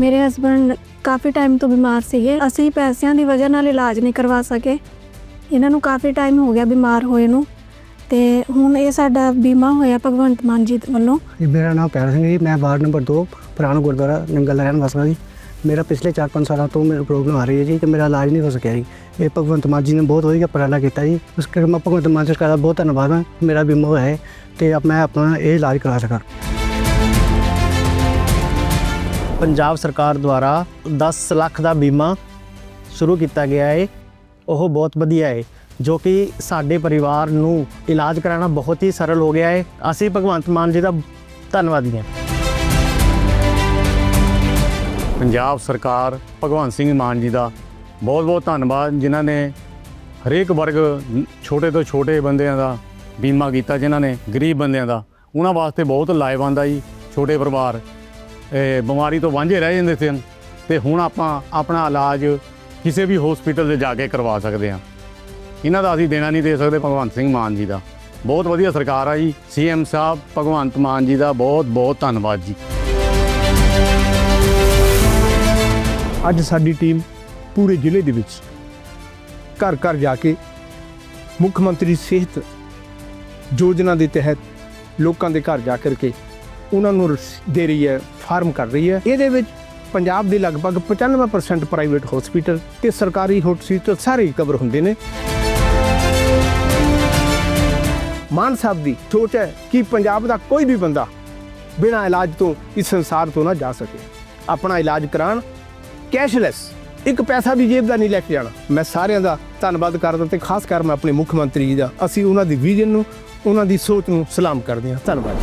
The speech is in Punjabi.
ਮੇਰੇ ਹਸਬੰਡ ਕਾਫੀ ਟਾਈਮ ਤੋਂ ਬਿਮਾਰ ਸੀਗੇ। ਅਸੀਂ ਪੈਸਿਆਂ ਦੀ ਵਜ੍ਹਾ ਨਾਲ ਇਲਾਜ ਨਹੀਂ ਕਰਵਾ ਸਕੇ। ਇਹਨਾਂ ਨੂੰ ਕਾਫੀ ਟਾਈਮ ਹੋ ਗਿਆ ਬਿਮਾਰ ਹੋਏ ਨੂੰ। ਤੇ ਹੁਣ ਇਹ ਸਾਡਾ ਬੀਮਾ ਹੋਇਆ ਭਗਵੰਤ ਮਾਨ ਜੀ ਵੱਲੋਂ। ਜੀ, ਮੇਰਾ ਨਾਮ ਪਿਆਰਾ ਸਿੰਘ ਜੀ। ਮੈਂ ਵਾਰਡ ਨੰਬਰ 2 ਪੁਰਾਣਾ ਗੁਰਦੁਆਰਾ ਨੰਗਲ ਦਾ ਰਹਿਣ ਵਾਸਾ ਜੀ। ਮੇਰਾ ਪਿਛਲੇ 4-5 ਸਾਲਾਂ ਤੋਂ ਮੈਨੂੰ ਪ੍ਰੋਬਲਮ ਆ ਰਹੀ ਹੈ ਜੀ ਕਿ ਮੇਰਾ ਇਲਾਜ ਨਹੀਂ ਹੋ ਸਕਿਆ ਜੀ। ਇਹ ਭਗਵੰਤ ਮਾਨ ਜੀ ਨੇ ਬਹੁਤ ਵਧੀਆ ਉਪਰਾਲਾ ਕੀਤਾ ਜੀ। ਉਸ ਕਰਕੇ ਮੈਂ ਭਗਵੰਤ ਮਾਨ ਸਰਕਾਰ ਦਾ ਬਹੁਤ ਧੰਨਵਾਦ ਹਾਂ। ਮੇਰਾ ਬੀਮਾ ਹੋਇਆ ਹੈ ਤੇ ਮੈਂ ਆਪਣਾ ਇਹ ਇਲਾਜ ਕਰਾ ਸਕਾਂ। ਪੰਜਾਬ ਸਰਕਾਰ ਦੁਆਰਾ 10 ਲੱਖ ਦਾ ਬੀਮਾ ਸ਼ੁਰੂ ਕੀਤਾ ਗਿਆ ਹੈ ਉਹ ਬਹੁਤ ਵਧੀਆ ਹੈ ਜੋ ਕਿ ਸਾਡੇ ਪਰਿਵਾਰ ਨੂੰ ਇਲਾਜ ਕਰਾਉਣਾ ਬਹੁਤ ਹੀ ਸਰਲ ਹੋ ਗਿਆ ਹੈ ਅਸੀਂ ਭਗਵੰਤ ਮਾਨ ਜੀ ਦਾ ਧੰਨਵਾਦੀ ਹਾਂ। ਪੰਜਾਬ ਸਰਕਾਰ ਭਗਵੰਤ ਸਿੰਘ ਮਾਨ ਜੀ ਦਾ ਬਹੁਤ ਬਹੁਤ ਧੰਨਵਾਦ, ਜਿਨ੍ਹਾਂ ਨੇ ਹਰੇਕ ਵਰਗ ਛੋਟੇ ਤੋਂ ਛੋਟੇ ਬੰਦਿਆਂ ਦਾ ਬੀਮਾ ਕੀਤਾ, ਜਿਨ੍ਹਾਂ ਨੇ ਗਰੀਬ ਬੰਦਿਆਂ ਦਾ। ਉਹਨਾਂ ਵਾਸਤੇ ਬਹੁਤ ਲਾਹੇਵੰਦ ਆ ਜੀ, ਛੋਟੇ ਪਰਿਵਾਰ। ਬਿਮਾਰੀ ਤੋਂ ਵਾਂਝੇ ਰਹਿ ਜਾਂਦੇ ਸਨ ਤੇ ਹੁਣ ਆਪਾਂ ਆਪਣਾ ਇਲਾਜ ਕਿਸੇ ਵੀ ਹਸਪੀਟਲ 'ਤੇ ਜਾ ਕੇ ਕਰਵਾ ਸਕਦੇ ਹਾਂ। ਇਹਨਾਂ ਦਾ ਅਸੀਂ ਦੇਣਾ ਨਹੀਂ ਦੇ ਸਕਦੇ ਭਗਵੰਤ ਸਿੰਘ ਮਾਨ ਜੀ ਦਾ। ਬਹੁਤ ਵਧੀਆ ਸਰਕਾਰ ਆ ਜੀ। ਸੀਐਮ ਸਾਹਿਬ, ਭਗਵੰਤ ਮਾਨ ਜੀ ਦਾ ਬਹੁਤ ਬਹੁਤ ਧੰਨਵਾਦ ਜੀ। ਅੱਜ ਸਾਡੀ ਟੀਮ ਪੂਰੇ ਜ਼ਿਲ੍ਹੇ ਦੇ ਵਿੱਚ ਘਰ ਘਰ ਜਾ ਕੇ ਮੁੱਖ ਮੰਤਰੀ ਸਿਹਤ ਯੋਜਨਾ ਦੇ ਤਹਿਤ ਲੋਕਾਂ ਦੇ ਘਰ ਜਾ ਕਰਕੇ ਉਹਨਾਂ ਨੂੰ ਰਸ- ਦੇ ਰਹੀ ਹੈ ਫਾਰਮ ਕਰ ਰਹੀ ਹੈ। ਇਹਦੇ ਵਿੱਚ ਪੰਜਾਬ ਦੇ ਲਗਭਗ 95% ਪ੍ਰਾਈਵੇਟ ਹਸਪੀਟਲ ਤੇ ਸਰਕਾਰੀ ਹਸਪੀਟਲ ਸਾਰੇ ਕਵਰ ਹੁੰਦੇ ਨੇ। ਮਾਨ ਸਾਹਿਬ ਦੀ ਸੋਚ ਹੈ ਕਿ ਪੰਜਾਬ ਦਾ ਕੋਈ ਵੀ ਬੰਦਾ ਬਿਨਾਂ ਇਲਾਜ ਤੋਂ ਇਸ ਸੰਸਾਰ ਤੋਂ ਨਾ ਜਾ ਸਕੇ। ਆਪਣਾ ਇਲਾਜ ਕਰਾਉਣ ਕੈਸ਼ਲੈਸ ਇੱਕ ਪੈਸਾ ਵੀ ਜੇਬ ਦਾ ਨਹੀਂ ਲੈ ਕੇ ਜਾਣਾ। ਮੈਂ ਸਾਰਿਆਂ ਦਾ ਧੰਨਵਾਦ ਕਰਦਾ ਤੇ ਖਾਸ ਕਰ ਮੈਂ ਆਪਣੇ ਮੁੱਖ ਮੰਤਰੀ ਜੀ ਦਾ। ਅਸੀਂ ਉਹਨਾਂ ਦੀ ਵਿਜ਼ਨ ਨੂੰ, ਉਹਨਾਂ ਦੀ ਸੋਚ ਨੂੰ ਸਲਾਮ ਕਰਦੇ ਹਾਂ। ਧੰਨਵਾਦ